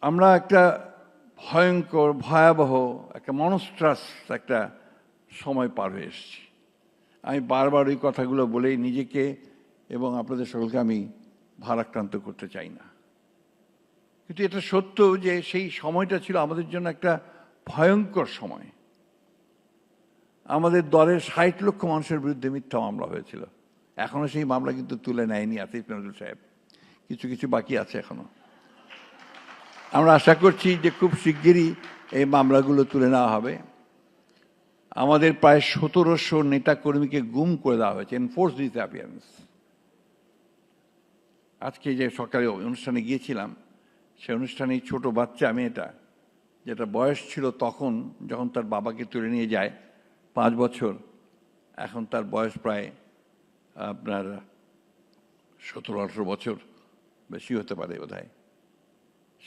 আমরা একটা ভয়ঙ্কর, ভয়াবহ, একটা মনস্ট্রাস একটা সময় পার হয়ে এসেছি। আমি বারবার ওই কথাগুলো বলেই নিজেকে এবং আপনাদের সকলকে আমি ভারাক্রান্ত করতে চাই না। কিন্তু এটা সত্য যে সেই সময়টা ছিল আমাদের জন্য একটা ভয়ঙ্কর সময়। আমাদের দলের ষাট লক্ষ মানুষের বিরুদ্ধে মিথ্যা মামলা হয়েছিল। এখনও সেই মামলা কিন্তু তুলে নেয়নি আতিফ নজরুল সাহেব। কিছু কিছু বাকি আছে এখনও। আমরা আশা করছি যে খুব শিগগিরই এই মামলাগুলো তুলে নেওয়া হবে। আমাদের প্রায় সতেরোশো নেতা কর্মীকে গুম করে দেওয়া হয়েছে এনফোর্স ডিসঅ্যাপিয়ারেন্স আজকে যে সকালে অনুষ্ঠানে গিয়েছিলাম সে অনুষ্ঠানে ছোট বাচ্চা মেয়েটা, যেটা বয়স ছিল তখন, যখন তার বাবাকে তুলে নিয়ে যায়, পাঁচ বছর, এখন তার বয়স প্রায়, আপনার সতেরো আঠেরো বছর, বেশি হতে পারে বোধ হয়